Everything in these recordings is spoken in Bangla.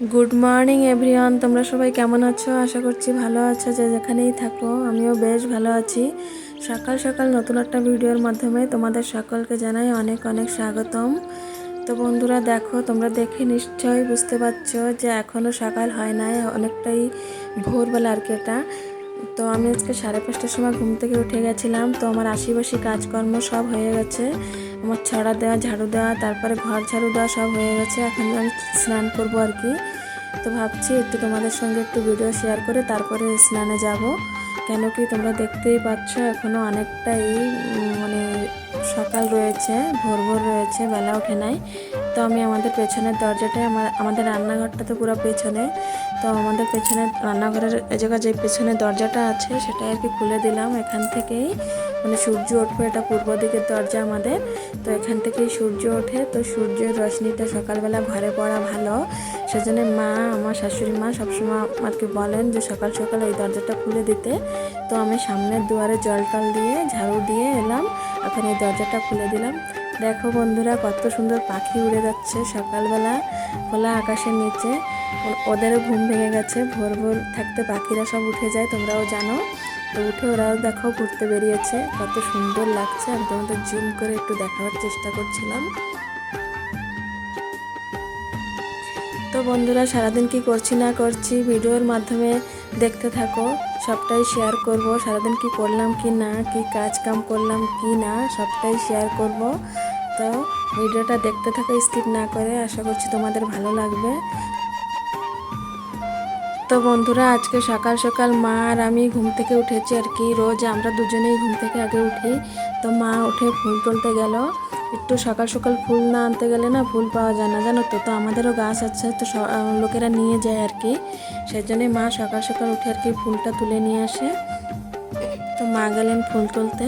গুড মর্নিং এভরিওয়ান তোমরা সবাই কেমন আছো? আশা করছি ভালো আছো। যে যেখানেই থাকো, আমিও বেশ ভালো আছি। সকাল সকাল নতুন একটা ভিডিওর মাধ্যমে তোমাদের সকলকে জানাই অনেক অনেক স্বাগতম। তো বন্ধুরা, দেখো, তোমরা দেখে নিশ্চয়ই বুঝতে পারছ যে এখনও সকাল হয় নাই। অনেকটাই ভোরবেলা আর কি এটা। তো আমি আজকে সাড়ে পাঁচটার সময় ঘুম থেকে উঠে গেছিলাম, তো আমার আশিবাসি কাজকর্ম সব হয়ে গেছে। আমার ছড়া দেওয়া, ঝাড়ু দেওয়া, তারপরে ঘর ঝাড়ু দেওয়া সব হয়ে গেছে। এখন আমি স্নান করব আর কি। তো ভাবছি একটু তোমাদের সঙ্গে একটু ভিডিও শেয়ার করে তারপরে স্নানে যাব। কেন কি তোমরা দেখতেই পাচ্ছ এখনও অনেকটাই মানে সকাল রয়েছে, ভোর ভোর রয়েছে, বেলা ওঠে নাই। তো আমি আমাদের পেছনের দরজাটায় আমার, আমাদের রান্নাঘরটা তো পুরো পেছনে। তো আমাদের পেছনে রান্নাঘরের এই জায়গায় যে পেছনে দরজাটা আছে সেটা আর কি খুলে দিলাম এখান থেকেই। মানে সূর্য উঠবে এটা পূর্ব দিকের দরজা আমাদের। তো এখান থেকেই সূর্য ওঠে। তো সূর্যের রশ্মিটা সকালবেলা ঘরে পড়া ভালো। সেজন্য মা, আমার শাশুড়ি মা সবসময় আর কি বলেন যে সকাল সকাল এই দরজাটা খুলে দিতে। তো আমি সামনের দুয়ারে জল টল দিয়ে ঝাড়ু দিয়ে এলাম। এই দরজাটা খুলে দিলাম। দেখো বন্ধুরা, কত সুন্দর পাখি উড়ে যাচ্ছে সকালবেলা খোলা আকাশের নিচে। ওদেরও ঘুম ভেঙে গেছে, ভোর ভোর থাকতে পাখিরা সব উঠে যায়, তোমরাও জানো। তো উঠে ওরাও দেখো ঘুরতে বেরিয়েছে, কত সুন্দর লাগছে। আমি তোমাদের জুম করে একটু দেখাবার চেষ্টা করছিলাম। তো বন্ধুরা, সারাদিন কি করছি না করছি ভিডিওর মাধ্যমে দেখতে থাকো, সবটাই শেয়ার করব। সারাদিন কি করলাম কি না, কি কাজ কাম করলাম কি না, সবটাই শেয়ার করব। তো ভিডিওটা দেখতে থাকো স্কিপ না করে। আশা করছি তোমাদের ভালো লাগবে। তো বন্ধুরা, আজকে সকাল সকাল মা আর আমি ঘুম থেকে উঠেছি আর কি। রোজ আমরা দুজনেই ঘুম থেকে আগে উঠি। তো মা উঠে ফুল তুলতে গেল। একটু সকাল সকাল ফুল না আনতে গেলে না ফুল পাওয়া যায় না, জানো তো? তো আমাদেরও গাছ আছে, তো লোকেরা নিয়ে যায় আর কি। সেই জন্যে মা সকাল সকাল উঠে আর কি ফুলটা তুলে নিয়ে আসে। তো মা গেলেন ফুল তুলতে।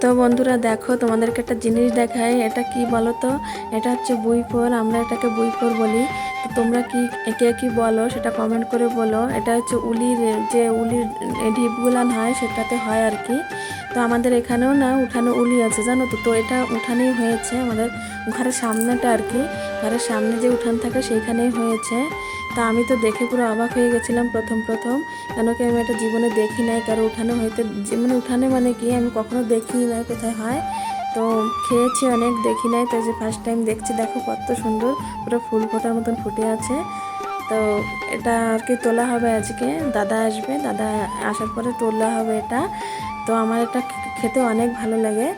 তো বন্ধুরা দেখো, তোমাদেরকে একটা জিনিস দেখায় এটা কি বলো তো এটা হচ্ছে বুইফোর আমরা এটাকে বুইফোর বলি। তো তোমরা কি কে কি বলো, সেটা কমেন্ট করে বলো। এটা হচ্ছে উলির, যে উলির ঢিপগুলান হয়, সেটাতে হয় আর কি। তো আমাদের এখানেও না উঠানে উলি আছে, জানো তো? তো এটা উঠানেই হয়েছে আমাদের ঘরের সামনেটা আর কি। ঘরের সামনে যে উঠান থাকে, সেইখানেই হয়েছে। তা আমি তো দেখে পুরো অবাক হয়ে গেছিলাম প্রথম প্রথম। কেন কি আমি এটা জীবনে দেখি নাই, কারও উঠানে হয়তো মানে উঠানে মানে কি আমি কখনো দেখি নাই কোথায় হয়। তো খেয়েছি অনেক, দেখি নাই, তো যে ফার্স্ট টাইম দেখছি, দেখো কত সুন্দর, পুরো ফুল ফোটার মতন ফুটে আছে। তো এটা আর কি তোলা হবে আজকে, দাদা আসবে, দাদা আসার পরে তোলা হবে এটা। তো আমার এটা খেতে অনেক ভালো লাগে।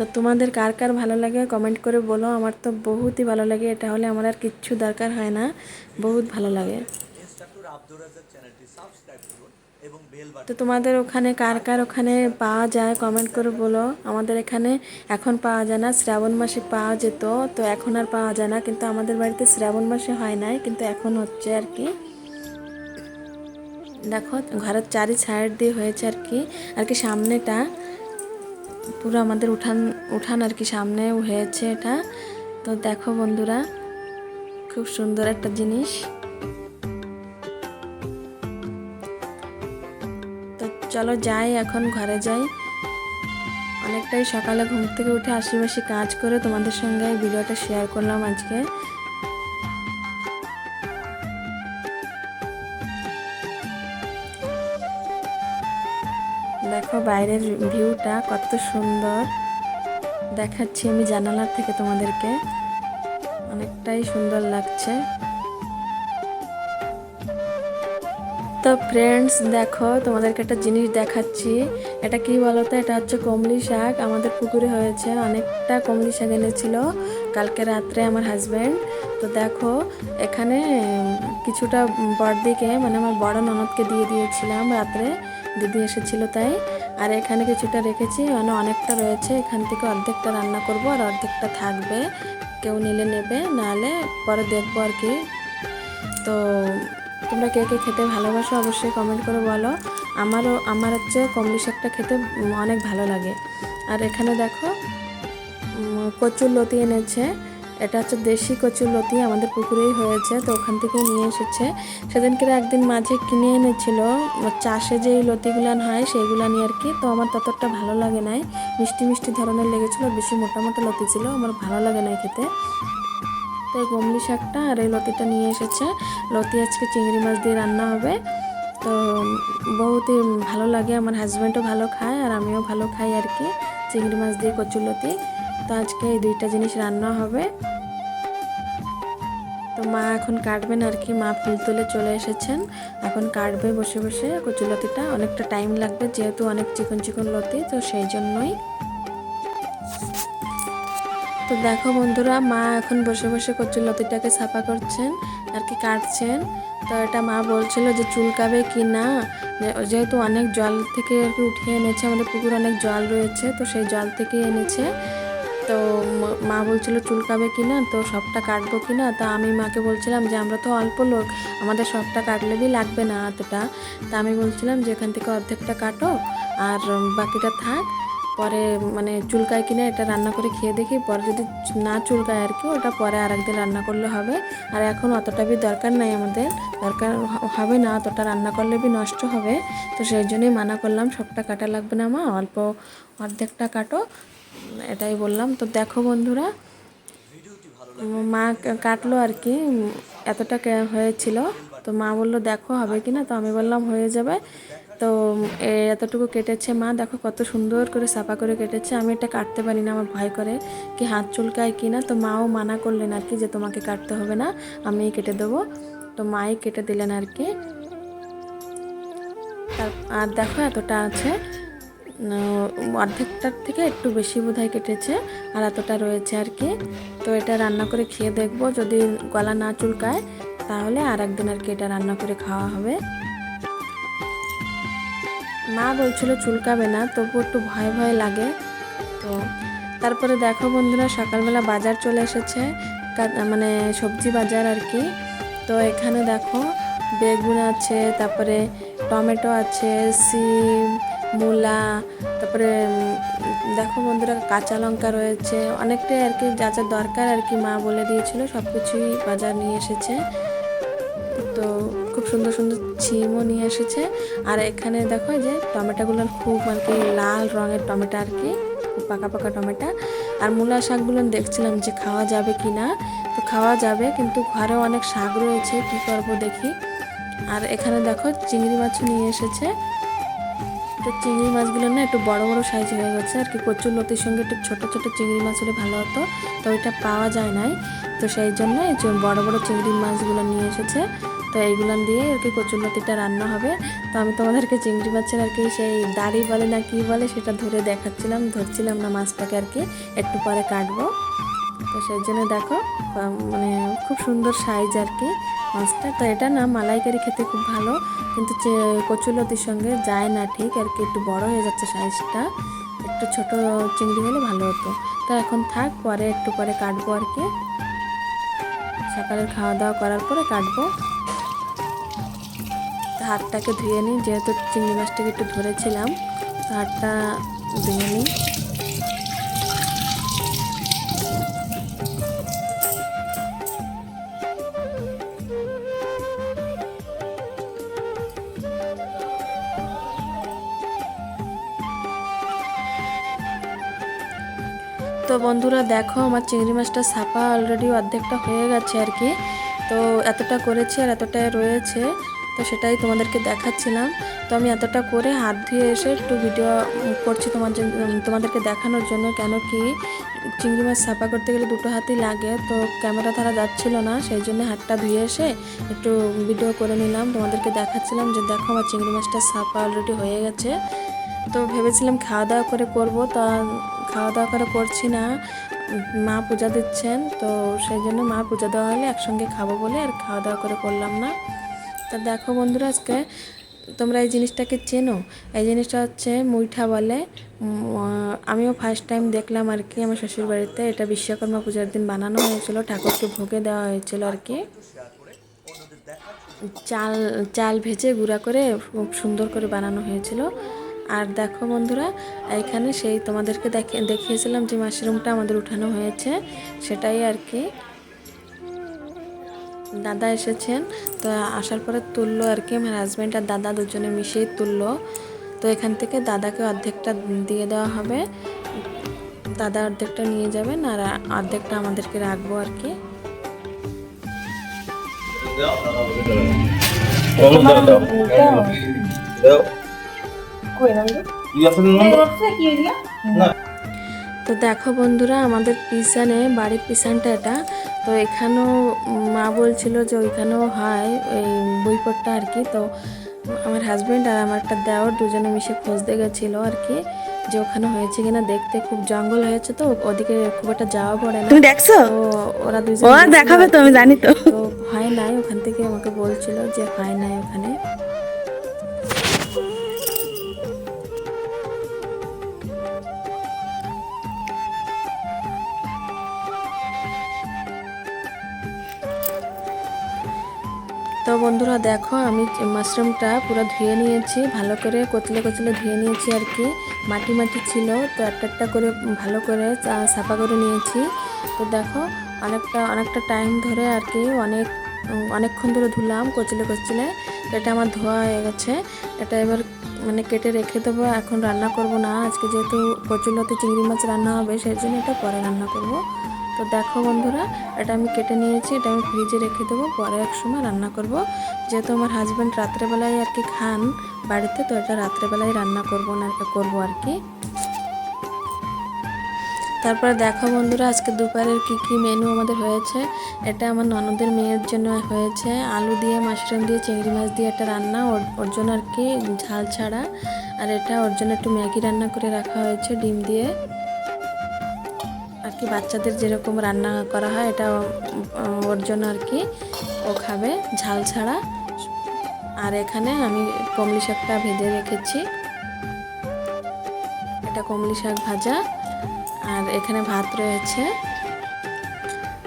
তো তোমাদের কার কার ভালো লাগে কমেন্ট করে বলো, আমার তো বহুতই ভালো লাগে, এটা হলে আমার আর কিচ্ছু দরকার হয় না, বহুত ভালো লাগে। তো তোমাদের ওখানে কার কার ওখানে পাওয়া যায় কমেন্ট করে বলো, আমাদের এখানে এখন পাওয়া যায় না, শ্রাবণ মাসে পাওয়া যেত, তো এখন আর পাওয়া যায় না, কিন্তু আমাদের বাড়িতে শ্রাবণ মাসে হয় নাই, কিন্তু এখন হচ্ছে আর কি। দেখো, ঘরের চারি সাইড দিয়ে হয়েছে আর কি আর কি সামনেটা পুরো আমাদের উঠান উঠান আর কি, সামনে হয়েছে এটা। তো দেখো বন্ধুরা, খুব সুন্দর একটা জিনিস। তো চলো যাই, এখন ঘরে যাই। অনেকটাই সকালে ঘুম থেকে উঠে আশেপাশে কাজ করে তোমাদের সঙ্গে ভিডিওটা শেয়ার করলাম আজকে। দেখো বাইরের ভিউটা কত সুন্দর। দেখাচ্ছি আমি জানালার থেকে তোমাদেরকে। অনেকটাই সুন্দর লাগছে। তো ফ্রেন্ডস দেখো, তোমাদেরকে একটা জিনিস দেখাচ্ছি। এটা কি বলতো? এটা হচ্ছে কমলি শাক। আমাদের পুকুরে হয়েছে। অনেকটা কমলি শাক এনেছিল। কালকে রাত্রে আমার হাজব্যান্ড তো দেখো, এখানে কিছুটা বড়দিকে মানে আমার বড় ননদকে দিয়ে দিয়েছিলাম রাত্রে, দিদি এসেছিল তাই। আর এখানে কিছুটা রেখেছি মানে অনেকটা রয়েছে, এখান থেকে অর্ধেকটা রান্না করব আর অর্ধেকটা থাকবে। কেউ নিলে নেবে, নাহলে পরে দেখব আর কি। তো তোমরা কে কে খেতে ভালোবাসো অবশ্যই কমেন্ট করে বলো। আমারও, আমার হচ্ছে কমলি শাকটা খেতে অনেক ভালো লাগে। আর এখানে দেখো কচুর লতি এনেছে। এটা হচ্ছে দেশি কচুর লতি আমাদের পুকুরেই হয়েছে, তো ওখান থেকে নিয়ে এসেছে। সেদিনকে একদিন মাঝে কিনে এনেছিল চাষে যে লতিগুলান হয় সেইগুলো নিয়ে আর কি, তো আমার ততটা ভালো লাগে নাই। মিষ্টি মিষ্টি ধরনের লেগেছিলো, বেশি মোটা মোটা লতি ছিল, আমার ভালো লাগে নাই খেতে। তো এই গমলি শাকটা আর এই লতিটা নিয়ে এসেছে। লতি আজকে চিংড়ি মাছ দিয়ে রান্না হবে। তো বহুতই ভালো লাগে, আমার হাজব্যান্ডও ভালো খায় আর আমিও ভালো খাই আর কি, চিংড়ি মাছ দিয়ে কচুলতি তো আজকে এই দুইটা জিনিস রান্না হবে। তো মা এখন কাটবেন আর কি। মা ফুল তুলে চলে এসেছেন। এখন কাটবে বসে বসে। কচুলতিটা অনেকটা টাইম লাগবে, যেহেতু অনেক চিকন চিকন লতি, তো সেই জন্যই। তো দেখো বন্ধুরা, মা এখন বসে বসে কচুর লতিটাকে ছাপা করছেন আর কি কাটছেন। তো এটা মা বলছিল যে চুলকাবে কি না? যেহেতু অনেক জল থেকে আর কি উঠিয়ে এনেছে, আমাদের পুকুর অনেক জল রয়েছে, তো সেই জল থেকে এনেছে। তো মা বলছিল চুলকাবে কি না তো সবটা কাটবো কি না তা আমি মাকে বলছিলাম যে আমরা তো অল্প লোক, আমাদের সবটা কাটলেই লাগবে না এতটা। তা আমি বলছিলাম যে এখান থেকে অর্ধেকটা কাটো, আর বাকিটা থাক, পরে মানে চুলকায় কিনা এটা রান্না করে খেয়ে দেখি, পরে যদি না চুলকায় আর কি, ওটা পরে আর একদিন রান্না করলে হবে। আর এখন অতটা বি দরকার নাই আমাদের, দরকার হবে না, অতটা রান্না করলে বি নষ্ট হবে। তো সেই জন্যই মানা করলাম, সবটা কাটা লাগবে না মা, অল্প অর্ধেকটা কাটো এটাই বললাম। তো দেখো বন্ধুরা, মা কাটলো আর কি, এতটা হয়েছিল। তো মা বলল, দেখো হবে কি না? তো আমি বললাম, হয়ে যাবে। তো এতটুকু কেটেছে মা। দেখো কত সুন্দর করে সাফা করে কেটেছে। আমি এটা কাটতে পারি না, আমার ভয় করে কি হাত চুলকায় কি না। তো মাও মানা করলেন আর কি যে, তোমাকে কাটতে হবে না আমি কেটে দেবো। তো মাই কেটে দিলেন আর কি। আর দেখো এতটা আছে। অর্ধেকটার থেকে একটু বেশি বোধহয় কেটেছে আর এতটা রয়েছে আর কি। তো এটা রান্না করে খেয়ে দেখব। যদি গলা না চুলকায়, তাহলে আর একদিন আর কি এটা রান্না করে খাওয়া হবে। মা বলছিল চুলকাবে না, তবু একটু ভয় ভয় লাগে। তো তারপরে দেখো বন্ধুরা, সকালবেলা বাজার চলে এসেছে মানে সবজি বাজার আর কি। তো এখানে দেখো বেগুন আছে, তারপরে টমেটো আছে, সিম মূলা, তারপরে দেখো বন্ধুরা কাঁচা লঙ্কা রয়েছে। অনেকটাই আর কি, যা যা দরকার আর কি মা বলে দিয়েছিল সব কিছুই বাজার নিয়ে এসেছে। তো খুব সুন্দর সুন্দর ছিমও নিয়ে এসেছে। আর এখানে দেখো যে টমেটোগুলো খুব আর কি লাল রঙের টমেটো আর কি পাকা পাকা টমেটো। আর মূলা শাকগুলো দেখছিলাম যে খাওয়া যাবে কি না। তো খাওয়া যাবে, কিন্তু ঘরে অনেক শাক রয়েছে, কি করব দেখি। আর এখানে দেখো চিংড়ি মাছও নিয়ে এসেছে। তো চিংড়ি মাছগুলো না একটু বড় বড় সাইজ হয়ে গেছে। আর কি কচুর লতির সঙ্গে একটু ছোট ছোট চিংড়ি মাছ হলে ভালো হতো। তো ওইটা পাওয়া যায় নাই। তো সেই জন্য বড় বড় চিংড়ি মাছগুলো নিয়ে এসেছে। তো এইগুলো দিয়ে আর কি কচুর লতিটা রান্না হবে। তো আমি তোমাদেরকে চিংড়ি মাছের আর কি সেই দাড়ি বলে না কি বলে সেটা ধরে দেখাচ্ছিলাম, ধরছিলাম না মাছটাকে আর কি। একটু পরে কাটবো। সেই জন্য দেখো মানে খুব সুন্দর সাইজ আর কি মাছটা। তো এটা না মালাইকারি খেতে খুব ভালো, কিন্তু কচুলতির সঙ্গে যায় না ঠিক, আর কি একটু বড় হয়ে যাচ্ছে সাইজটা একটু ছোট চিংড়ি হলে ভালো হতো। তো এখন থাক, পরে একটু পরে কাটবো আর কি। সকালের খাওয়া দাওয়া করার পরে কাটবো। হাতটাকে ধুয়ে নিই, যেহেতু চিংড়ি মাছটাকে একটু ধরেছিলাম হাতটা ধুয়ে নিই। তো বন্ধুরা দেখো, আমার চিংড়ি মাছটা ছাপা অলরেডি অর্ধেকটা হয়ে গেছে আর কি। তো এতটা করেছি আর এতটা রয়েছে, তো সেটাই তোমাদেরকে দেখাচ্ছিলাম। তো আমি এতটা করে হাত ধুয়ে এসে একটু ভিডিও করছি তোমার তোমাদেরকে দেখানোর জন্য, কেন কি চিংড়ি মাছ ছাপা করতে গেলে দুটো হাতই লাগে, তো ক্যামেরা ধরা যাচ্ছিল না, সেই জন্য হাতটা ধুয়ে এসে একটু ভিডিও করে নিলাম। তোমাদেরকে দেখাচ্ছিলাম যে দেখো, আমার চিংড়ি মাছটা ছাপা অলরেডি হয়ে গেছে। তো ভেবেছিলাম খাওয়া দাওয়া করে করব, তা খাওয়া দাওয়া করে করছি না। মা পূজা দিচ্ছেন, তো সেই জন্য মা পূজা দেওয়া হলে একসঙ্গে খাব বলে আর খাওয়া দাওয়া করে করলাম না। তা দেখো বন্ধুরা আজকে তোমরা এই জিনিসটাকে চেনো। এই জিনিসটা হচ্ছে মুইঠা বলে। আমিও ফার্স্ট টাইম দেখলাম আর কি আমার শ্বশুর বাড়িতে। এটা বিশ্বকর্মা পূজার দিন বানানো হয়েছিল, ঠাকুরকে ভোগে দেওয়া হয়েছিল আর কি। চাল চাল ভেজে গুঁড়া করে খুব সুন্দর করে বানানো হয়েছিল। আর দেখো বন্ধুরা এখানে সেই তোমাদেরকে দেখে দেখিয়েছিলাম যে মাশরুমটা আমাদের উঠানো হয়েছে সেটাই আর কি। দাদা এসেছেন তো আসার পরে তুললো আর কি আমার হাজব্যান্ড আর দাদা দুজনে মিশেই তুললো। তো এখান থেকে দাদাকে অর্ধেকটা দিয়ে দেওয়া হবে। দাদা অর্ধেকটা নিয়ে যাবেন আর অর্ধেকটা আমাদেরকে রাখব আর কি। দাও। দাও। তো দেখো বন্ধুরা আমাদের পিছনে বাড়ির পিছনটা এটা। তো এখানেও মা বলছিল যে ওইখানেও হয় ওই বইপটটা আর কি। তো আমার হাজব্যান্ড আর আমার একটা দেওয়ার দুজনে মিশে খুঁজতে গেছিল আর কি যে ওখানে হয়েছে কিনা দেখতে। খুব জঙ্গল হয়েছে তো ওদিকে খুব একটা যাওয়া পড়ে না। তুমি দেখছ? তো ওরা দুজন দেখাবে তো আমি জানি তো। তো হয় নাই ওখান থেকে আমাকে বলছিল যে হয় নাই ওখানে। তো বন্ধুরা দেখো, আমি মাশরুমটা পুরো ধুয়ে নিয়েছি, ভালো করে কচলে কচলে ধুয়ে নিয়েছি আর কি। মাটি মাটি ছিল, তো একটা একটা করে ভালো করে সাফা করে নিয়েছি। তো দেখো, অনেকটা অনেকটা টাইম ধরে আর কি অনেক, অনেকক্ষণ ধরে ধুলাম কচলে কচলে। এটা আমার ধোয়া হয়ে গেছে। এটা এবার মানে কেটে রেখে দেবো, এখন রান্না করব না। আজকে যেহেতু কচুলতে চিংড়ি মাছ রান্না হবে, সেই জন্য এটা পরে রান্না করব। তো দেখো বন্ধুরা, এটা আমি কেটে নিয়েছি, এটা আমি ফ্রিজে রেখে দেবো, পরে এক সময় রান্না করব। যেহেতু আমার হাজব্যান্ড রাত্রেবেলায় আর কি খান বাড়িতে, তো এটা রাত্রেবেলায় রান্না করব না করব আর কি। তারপরে দেখো বন্ধুরা, আজকে দুপুরের কি কি মেনু আমাদের হয়েছে? এটা আমার ননদের মেয়ের জন্য হয়েছে। আলু দিয়ে, মাশরুম দিয়ে, চিংড়ি মাছ দিয়ে একটা রান্না, ওর ওর জন্য আর কি ঝাল ছাড়া। আর এটা ওর জন্য একটু ম্যাগি রান্না করে রাখা হয়েছে, ডিম দিয়ে। কি বাচ্চাদের যেরকম রান্না করা হয়, এটা ওর জন্য আর কি। ও খাবে ঝাল ছাড়া। আর এখানে আমি কমলি শাকটা ভেজে রেখেছি। এটা কমলি শাক ভাজা। আর এখানে ভাত রয়েছে।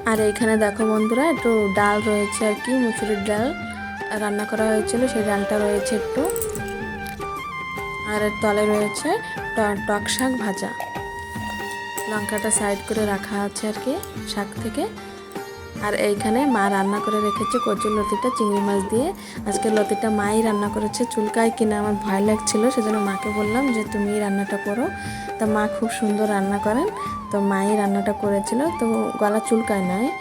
আর এইখানে দেখো বন্ধুরা, একটু ডাল রয়েছে আর কি, মুসুরির ডাল। রান্না করা হয়েছিল, সেই ডালটা রয়েছে একটু। আর তলে রয়েছে টক শাক ভাজা। লঙ্কাটা সাইড করে রাখা আছে আর কি, শাক থেকে। আর এইখানে মা রান্না করে রেখেছে কচুর লতিটা, চিংড়ি মাছ দিয়ে। আজকে লতিটা মাই রান্না করেছে, চুলকায় কিনা আমার ভয় লাগছিল, সেজন্য মাকে বললাম যে, তুমি রান্নাটা করো। তা মা খুব সুন্দর রান্না করেন, তো মাই রান্নাটা করেছিল, তো গলা চুলকায় নাই।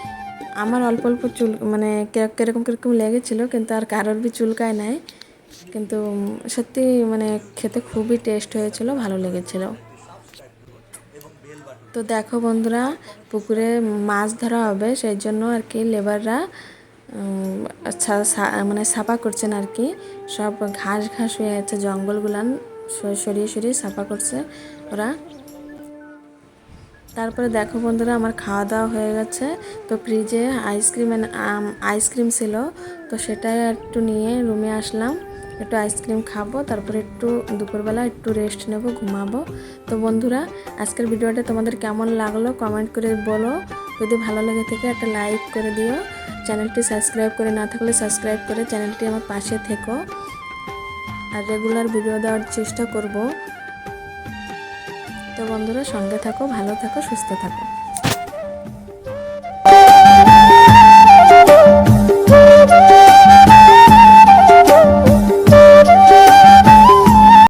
আমার অল্প অল্প চুল মানে কিরক- কীরকম কীরকম লেগেছিল, কিন্তু আর কারোর বি চুলকায় নাই। কিন্তু সত্যি মানে খেতে খুবই টেস্ট হয়েছিল, ভালো লেগেছিল। তো দেখো বন্ধুরা, পুকুরে মাছ ধরা হবে সেই জন্য আর কি লেবাররা মানে সাফা করছেন আর কি। সব ঘাস ঘাস হয়ে আছে জঙ্গলগুলান সরিয়ে সরিয়ে সাফা করছে ওরা। তারপরে দেখো বন্ধুরা, আমার খাওয়া দাওয়া হয়ে গেছে। তো ফ্রিজে আইসক্রিম আইসক্রিম ছিল, তো সেটাই একটু নিয়ে রুমে আসলাম। একটু আইসক্রিম খাব, তারপরে একটু দুপুরবেলা একটু রেস্ট নেব, ঘুমাবো। তো বন্ধুরা, আজকের ভিডিওটা তোমাদের কেমন লাগল কমেন্ট করে বলো। যদি ভালো লেগে থাকে একটা লাইক করে দিও। চ্যানেলটি সাবস্ক্রাইব করে না থাকলে সাবস্ক্রাইব করে চ্যানেলটি আমার পাশে থেকো। আর রেগুলার ভিডিও দেওয়ার চেষ্টা করব। তো বন্ধুরা, সঙ্গে থাকো, ভালো থাকো, সুস্থ থাকো।